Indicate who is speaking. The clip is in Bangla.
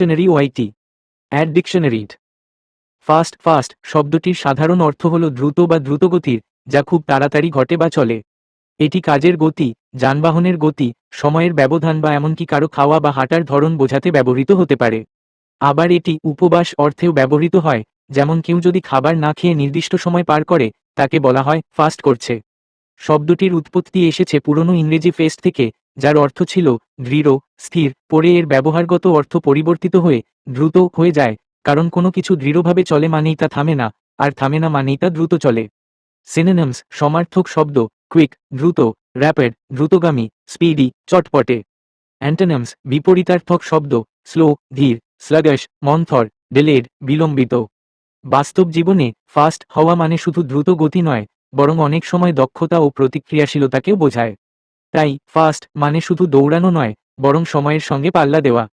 Speaker 1: ডিকশনারি ওয়াইটি অ্যাড ডিকশনারিড ফাস্ট ফাস্ট শব্দটির সাধারণ অর্থ হল দ্রুত বা দ্রুতগতির, যা খুব তাড়াতাড়ি ঘটে বা চলে। এটি কাজের গতি, যানবাহনের গতি, সময়ের ব্যবধান বা এমনকি কারও খাওয়া বা হাঁটার ধরন বোঝাতে ব্যবহৃত হতে পারে। আবার এটি উপবাস অর্থেও ব্যবহৃত হয়, যেমন কেউ যদি খাবার না খেয়ে নির্দিষ্ট সময় পার করে, তাকে বলা হয় ফাস্ট করছে। শব্দটির উৎপত্তি এসেছে পুরনো ইংরেজি ফেস্ট থেকে, যার অর্থ ছিল দৃঢ়, স্থির, পরে এর ব্যবহারগত অর্থ পরিবর্তিত হয়ে দ্রুত হয়ে যায়, কারণ কোনো কিছু দৃঢ়ভাবে চলে মানেই তা থামে না, আর থামে না মানেই তা দ্রুত চলে। সিনোনিমস সমার্থক শব্দ কুইক দ্রুত র্যাপিড দ্রুতগামী স্পিডি চটপটে। অ্যান্টোনিমস বিপরীতার্থক শব্দ স্লো ধীর স্লাগশ মন্থর ডিলেড বিলম্বিত। বাস্তব জীবনে ফাস্ট হওয়া মানে শুধু দ্রুত গতি নয় বরং অনেক সময় দক্ষতা ও প্রতিক্রিয়াশীলতাকেও বোঝায়। তাই ফাস্ট মানে শুধু দৌড়ানো নয়, বরং সময়ের সঙ্গে পাল্লা দেওয়া।